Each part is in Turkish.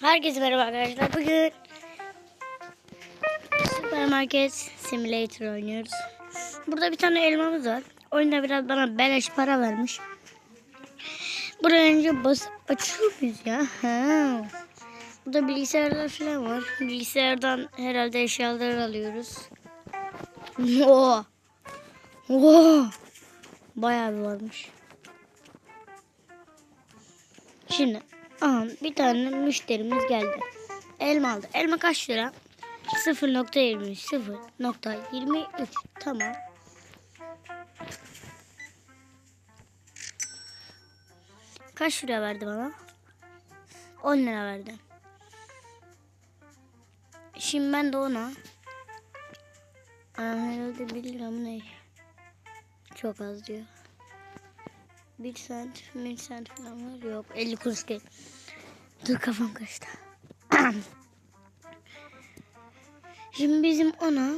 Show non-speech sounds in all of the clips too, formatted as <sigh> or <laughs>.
Herkese merhaba arkadaşlar. Bugün Supermarket Simulator oynuyoruz. Burada bir tane elmamız var. Oyunda biraz bana beleş para vermiş. Buraya önce basıp açıyor muyuz ya? Ha. Burada bilgisayarlar falan var. Bilgisayardan herhalde eşyaları alıyoruz. <laughs> Oo. Oo. Bayağı bir varmış. Şimdi aha, bir tane müşterimiz geldi. Elma aldı. Elma kaç lira? 0.20 0.23 tamam. Kaç lira verdi bana? 10 lira verdi. Şimdi ben de ona Aa, herhalde 1 lira mı ne? Çok az diyor. 1 sent, 1 sent falan var. Yok 50 kuruş değil. Dur kafam kaçtı. <clears throat> Şimdi bizim ona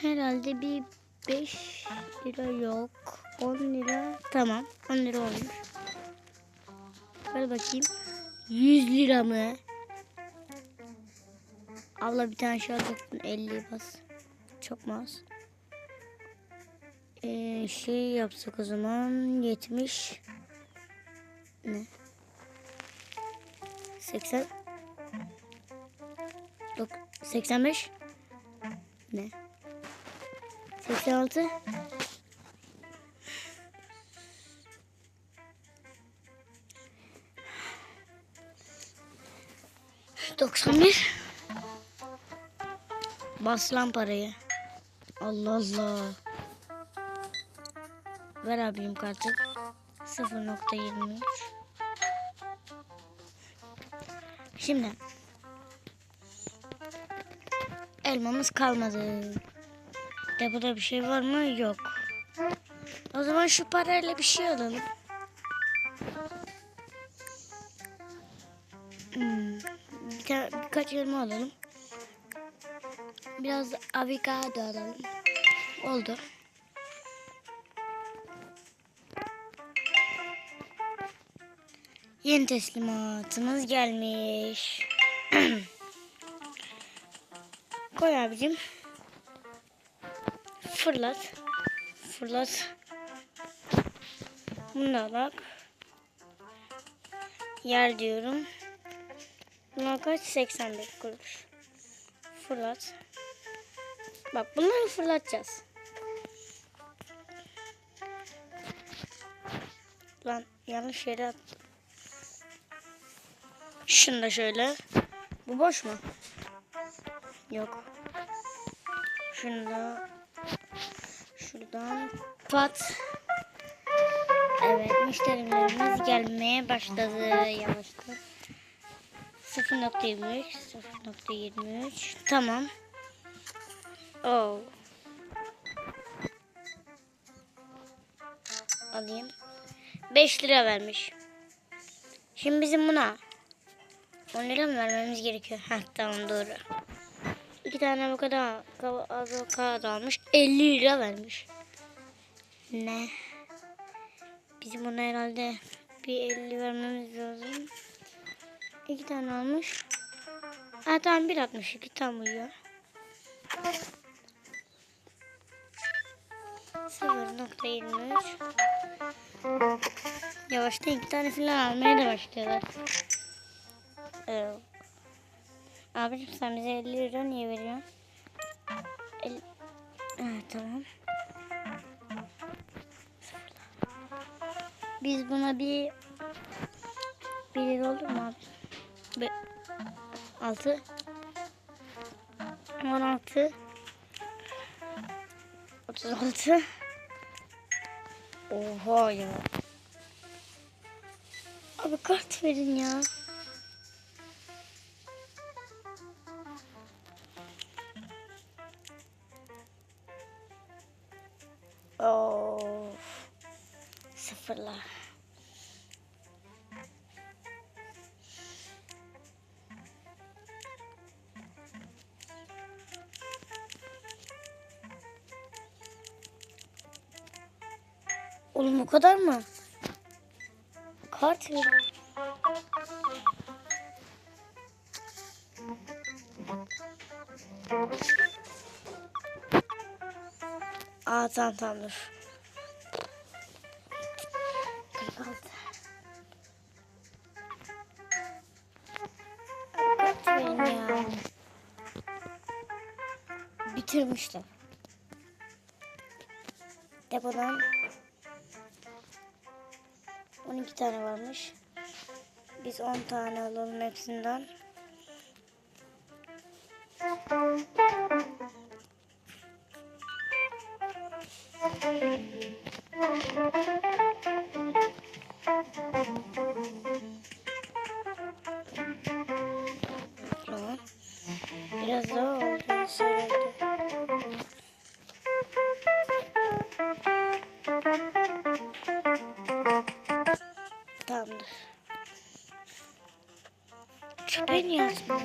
herhalde bir 5 lira yok. 10 lira tamam 10 lira olmuş. Ver bakayım. 100 lira mı? Abla bir tane şey alacaktın 50 bas. Çok mu az? Ee, şey yapsak o zaman 70 ne? 80 Dok 85 ne? 86 91 Bas lan parayı. Allah Allah. Ver abim kartı. 0.23 Şimdi elmamız kalmadı. Depoda bir şey var mı? Yok. O zaman şu parayla bir şey alalım. Hmm, birkaç elma alalım. Biraz avokado alalım. Oldu. Yeni teslimatımız gelmiş. <clears throat> Koy abicim. Fırlat. Fırlat. Bunu bak. Yer diyorum. Buna kaç? 85 kuruş. Fırlat. Bak bunları fırlatacağız. Lan yanlış yere attım. Şunu da şöyle. Bu boş mu? Yok. Şunu da şuradan pat. Evet müşterilerimiz gelmeye başladı yavaştan. 0.23 0.23 tamam. Oh. Alayım. 5 lira vermiş. Şimdi bizim buna 10 lira mı vermemiz gerekiyor? Heh tamam doğru. İki tane avokado, avokado almış. 50 lira vermiş. Ne? Bizim ona herhalde bir 50 vermemiz lazım. İki tane almış. Ha tamam 1.62 tam uyuyor. 0.23 Yavaştan iki tane falan almaya da başlıyorlar. Evet. Abicim sen bize 50 lira niye veriyorsun? El... Evet tamam. Biz buna bir bir lira olur mu abi? Be... 6 16 36 Oha ya. Abi kart verin ya. Of. Sıfırla. Oğlum o kadar mı? Kart ver. Aa tamam tamam dur. 46. Benim ya. Bitirmişler. Depodan 12 tane varmış. Biz 10 tane alalım hepsinden. Biraz daha oldu. Söyledi. Tamamdır. Çöpe niye atmıyor?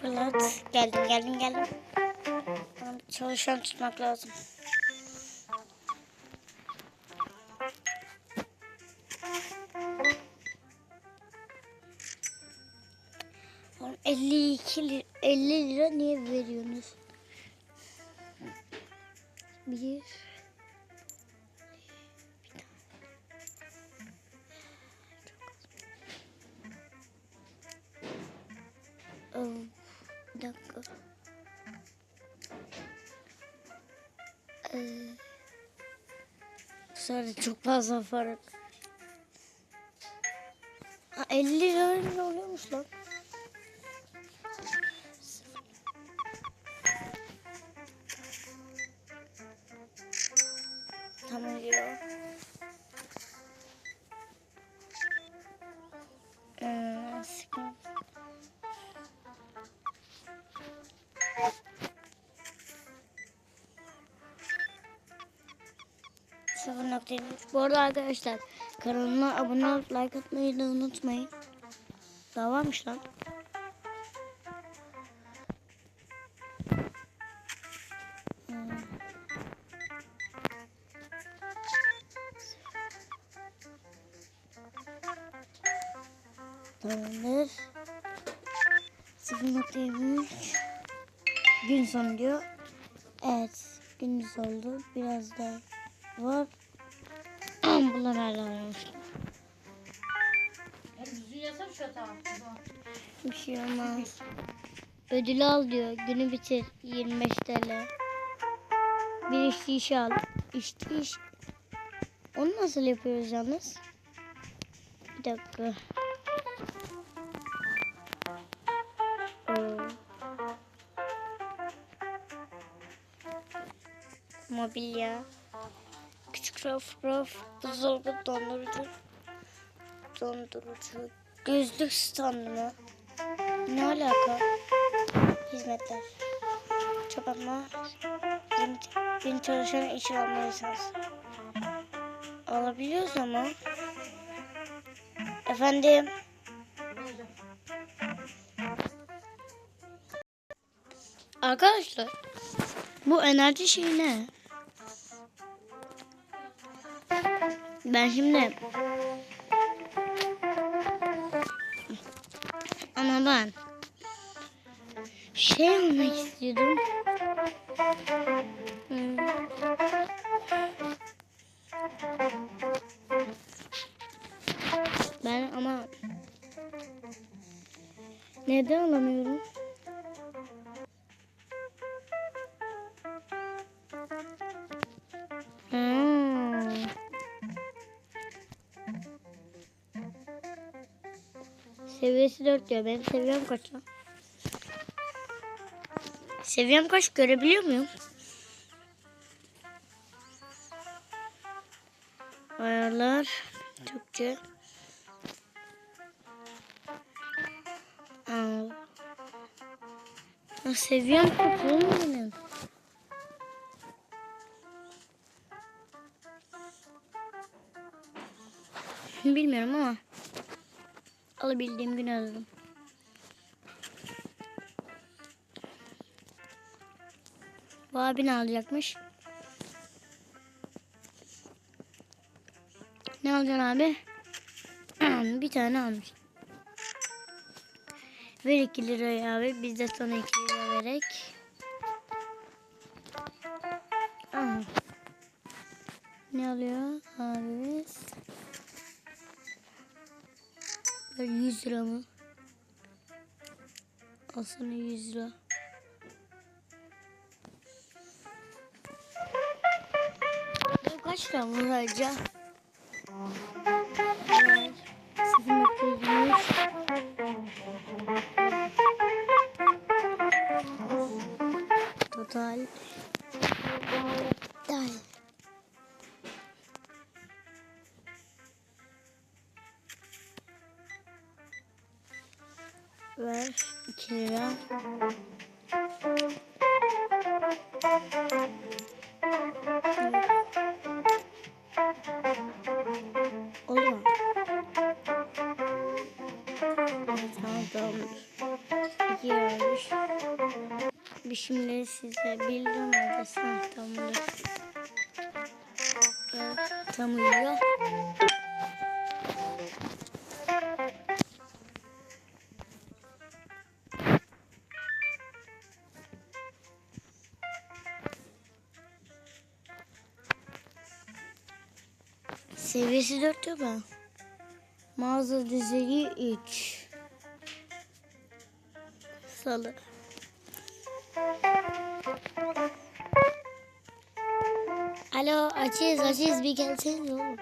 Fırlat. Geldim geldim geldim. Çalışan tutmak lazım. Oğlum 52 lira, 50 lira niye veriyorsunuz? De çok fazla fark. Ha, 50 lira oluyormuş lan? Tamam diyor. Üç. Bu arada arkadaşlar kanalıma abone olup like atmayı da unutmayın. Daha varmış lan. Bir şey olmaz. Ödül al diyor. Günü bitir. 25 TL. Bir işte iş al. İşte iş. Onu nasıl yapıyoruz yalnız? Bir dakika. Oo. Mobilya. Küçük raf raf. Buzdolabı dondurucu. Dondurucu. Gözlük standı mı? Ne alaka? Hizmetler. Çapatma. Gün çalışan işe alma lisansı. Alabiliyoruz ama. Efendim. Arkadaşlar. Bu enerji şeyi ne? Ben şimdi ben şey olmak istiyordum. Hmm. Ben ama neden alamıyorum? Seviyesi 4 diyor. Benim seviyem kaç lan? Seviyem kaç görebiliyor muyum? Ayarlar. Türkçe. Ha, seviyem mu benim? Bilmiyorum ama alabildiğim gün alırım. Bu abi ne alacakmış? Ne alacaksın abi? <clears throat> bir tane almış. Ver 2 lirayı abi. Biz de sana 2 lira verek. Aha. Ne alıyor abi? Ver 100 lira mı? Sana 100 lira. Kaç lira burayca? Ver. Olur mu? Tamam tamamdır. 2 liraymış. Bir şimdi size bildim adresini tamamdır. Seviyesi 4 yok mu? Mağaza düzeyi 3. Salı. Alo Aziz Aziz bir gelsene oğlum.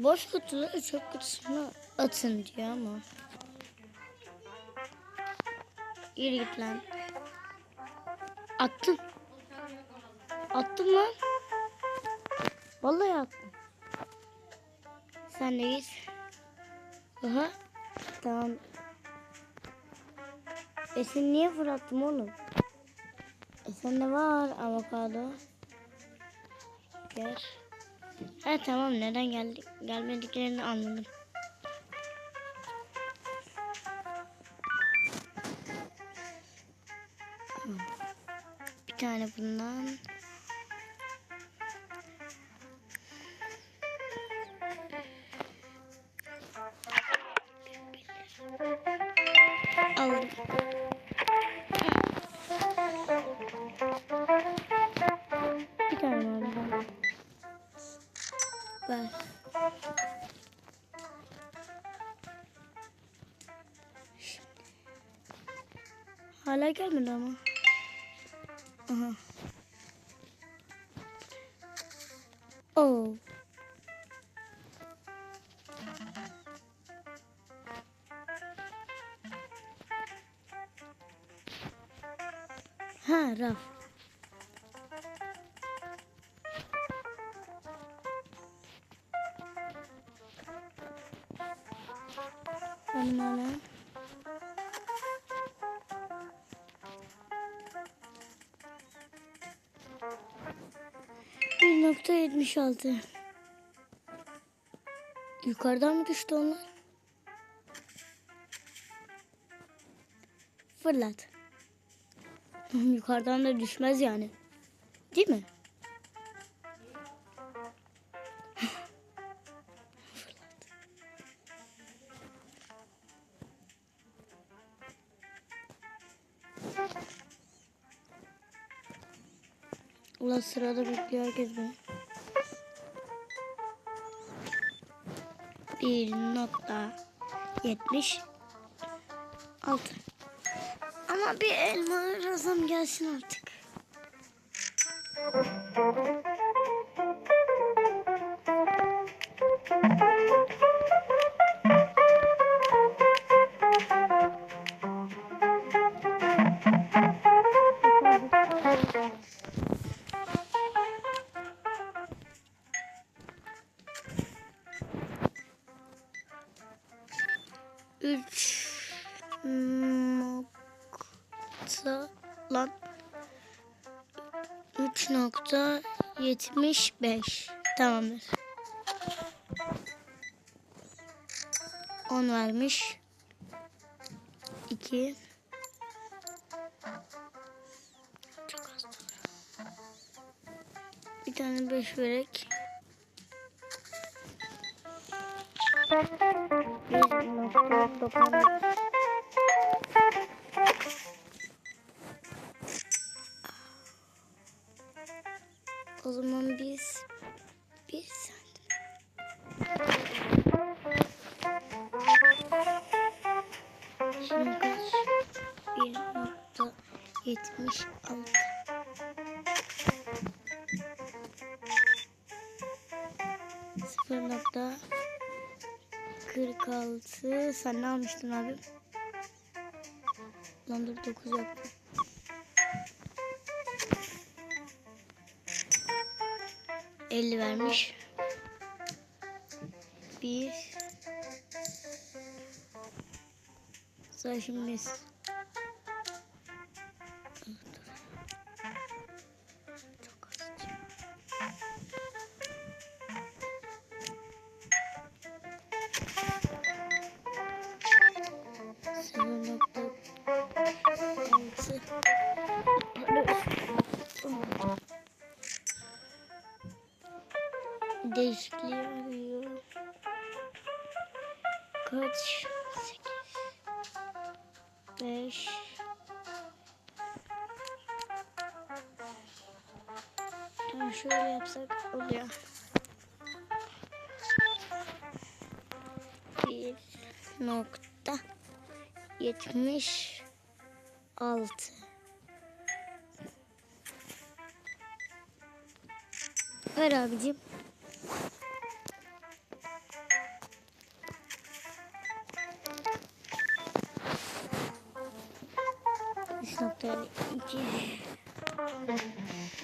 Boş kutuları çöp kutusuna atın diyor ama. Yürü git lan. Attım. Attım lan. Vallahi attım. Sen de git. Aha. Tamam. E sen niye fırlattım oğlum? E sende var avokado. Gel. Ha tamam neden geldi gelmediklerini anladım. Tane bundan. Alırım. Bir tane bundan. Ver. Hala gelmedi ama. Raf. Benim nokta yetmiş altı. Yukarıdan mı düştü onlar? Fırlat. Yukarıdan da düşmez yani. Değil mi? Ulan sırada bekliyor herkes beni. Bir nokta yetmiş altı. Bir elma razam gelsin artık. 3.75 tamamdır. 10 vermiş. 2 Çok az. Bir tane 5 vererek bir nokta Sen ne almıştın abi? Lan dur dokuz yaptım. Elli vermiş. Bir. Sıra şimdi Değişikliği arıyor. Kaç? Sekiz. Beş. Tamam şöyle yapsak oluyor. Bir nokta yetmiş altı. Ver abicim. 3.52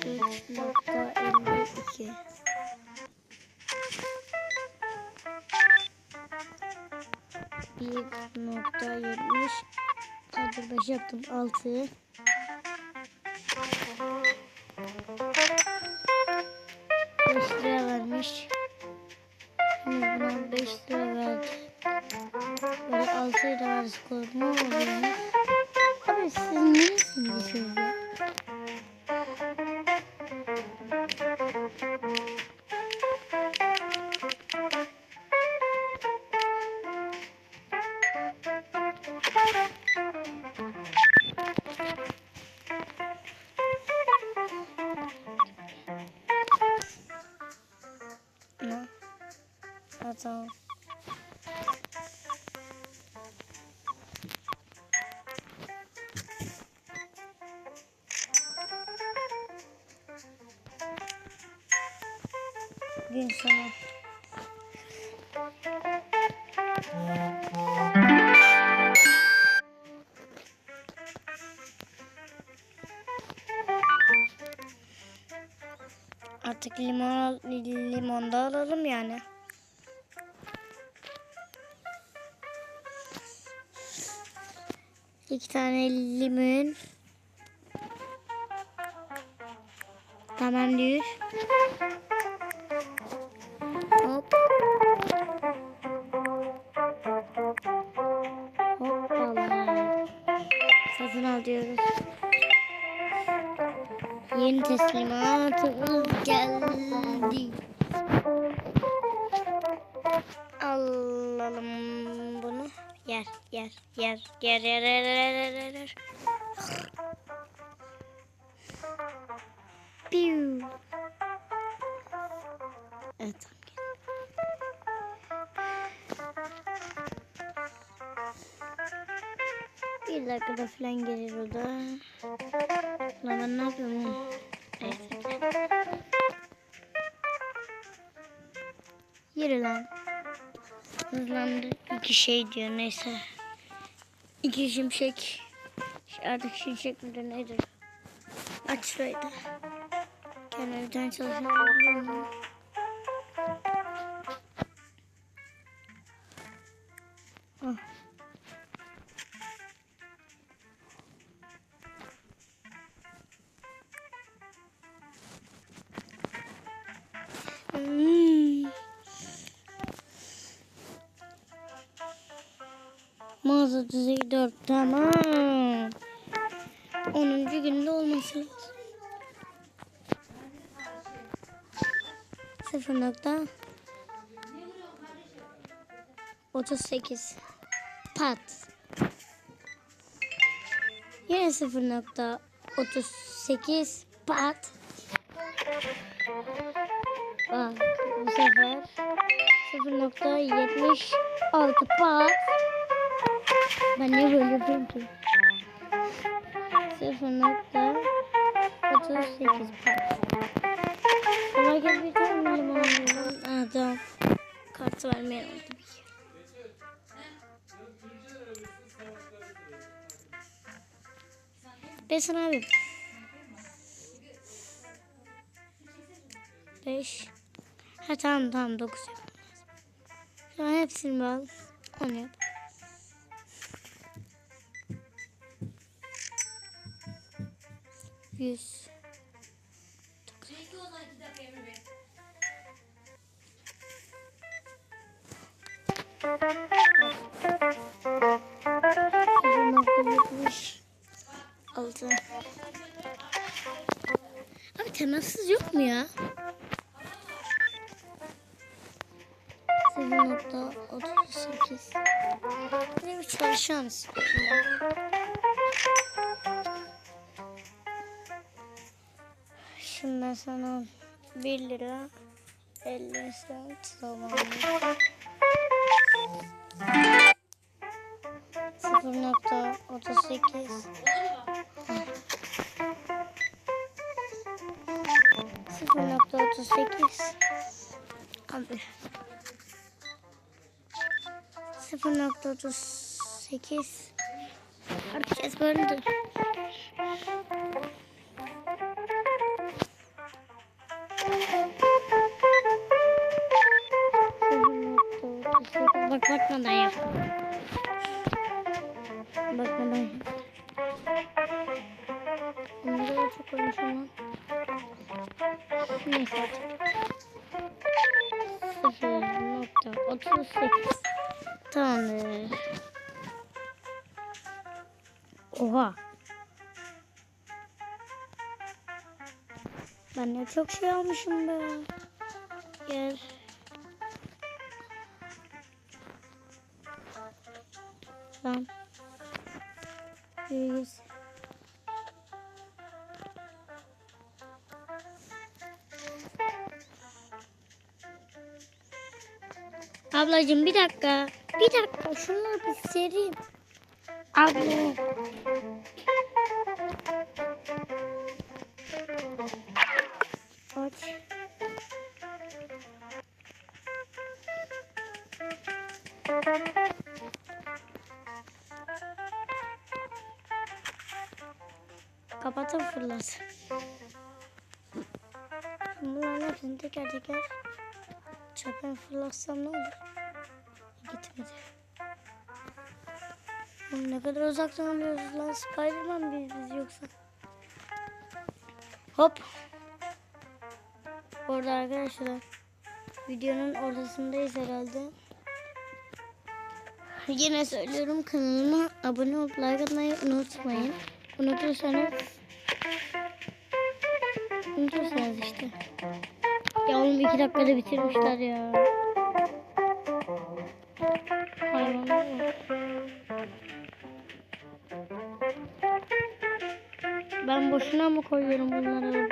3.52 1.70 Hadi 5 yaptım 6 Gün sonu. Artık limon al- limon da alalım yani. İki tane limon. Tamam diyor. Geldi. Alalım bunu. Yer, yer, yer, yer, yer, yer, yer, yer, yer. Piu. Evet. Bir dakikada falan gelir o da. Lan ben ne yapıyorum? Yürü lan. Hızlandı. İki şey diyor neyse. İki şimşek. Artık şimşek midir nedir? Aç şurayı da. Kendime bir tane? Ah. Mağaza düzey 4 tamam. 10. günde olması lazım. 0 nokta 38 pat. Yine 0 nokta 38 pat. Bak bu sefer 0.76 pat. Ben niye böyle yapıyorum ki? 0.38 pat. Ama gel bir tane limon alalım. Ha tamam. Kartı vermeyelim tabii ki. Besin abi. 5 Ha tamam tamam 9 yapalım. Şu an hepsini al. 10 yap. Yüz. Sıfır nokta yetmiş altı. Abi temassız yok mu ya? 0.38 Yine bir çalışan istiyorum ben. Sana 1 lira 50 cent zamanı 0.38 0.38 Abi 0.38 Artık ezberledim. Ben ne çok şey almışım be. Gel. Tamam. Yüz. Ablacığım bir dakika. Bir dakika şunları bir sereyim. Abla. Kapatın fırlat. Bunların hepsini teker teker çöpe fırlatsam ne olur? Gitmedi. Oğlum ne kadar uzaktan alıyoruz lan Spiderman biz, biz yoksa. Hop. Orada arkadaşlar. Videonun ortasındayız herhalde. Yine söylüyorum kanalıma abone olup like atmayı unutmayın. Unutursanız unutursanız işte. Ya oğlum iki dakikada bitirmişler ya. Hayvanlar. Ben boşuna mı koyuyorum bunları?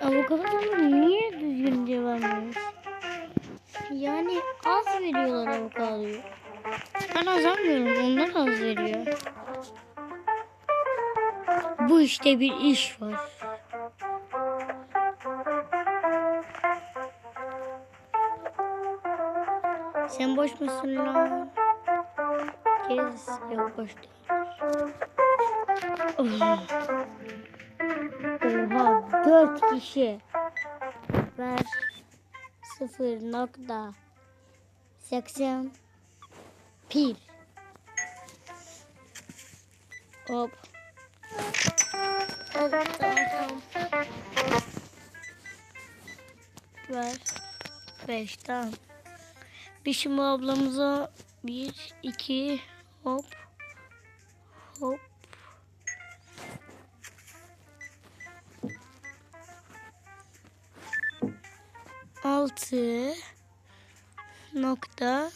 Avokadoları niye düzgünce vermiyoruz? Yani az veriyorlar avokadoyu. Ben az almıyorum. Onlar az veriyor. Bu işte bir iş var. Sen boş musun lan? Gez. Yok boş. Oh. Oha Dört kişi. Ver. Sıfır nokta. Seksen. Bir. Hop. Hop tamam tamam. Ver. Beş tamam. Bir şimdi ablamıza bir, iki, hop, hop. Altı nokta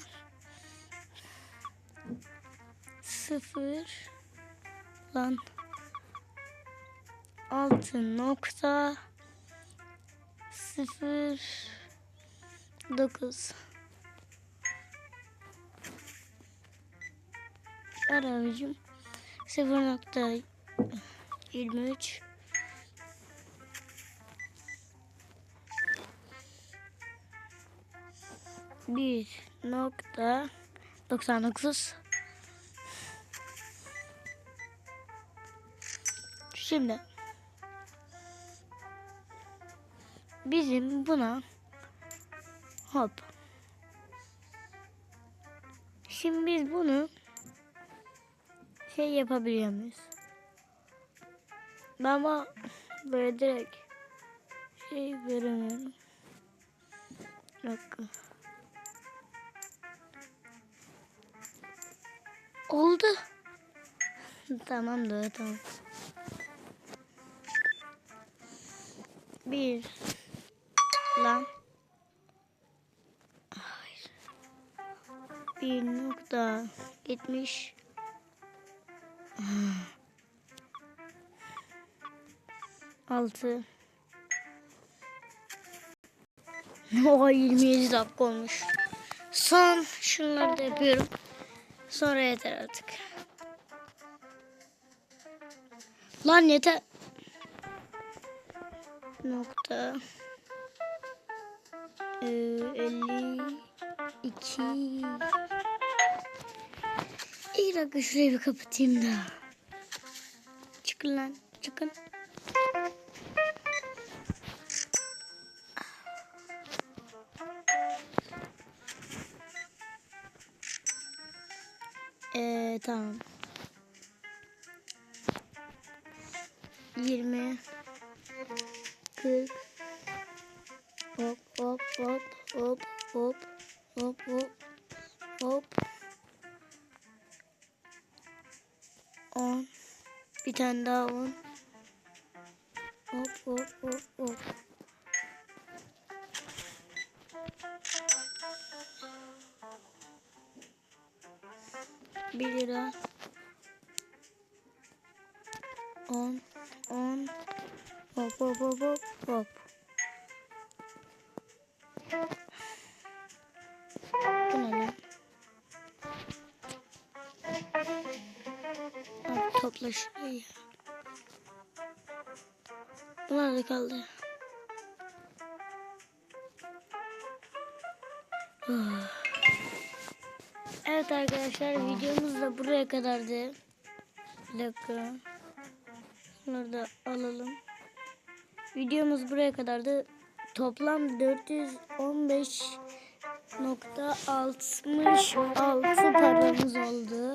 sıfır lan. Altı nokta sıfır dokuz Abicim. 0.23 Bir nokta 99 Şimdi bizim buna hop. Şimdi biz bunu şey yapabiliyor muyuz? Ben ama böyle direkt şey veremiyorum. Bir dakika. Oldu. <laughs> Tamam da tamam. Bir. Lan. Hayır. Bir nokta yetmiş. Altı. O 27 dakika olmuş. Son şunları da yapıyorum. Sonra yeter artık. Lan yeter. Nokta. Ee, 52. İki dakika şurayı bir kapatayım da. Çıkın lan. Çıkın. Ee, tamam. 1 lira. 10 10 hop hop hop hop hop. Bu ne lan? Abi topla şurayı. Bunlar da kaldı. Oh Evet arkadaşlar videomuz da buraya kadardı. Bir dakika. Bunları da alalım. Videomuz buraya kadardı. Toplam 415.66 paramız oldu.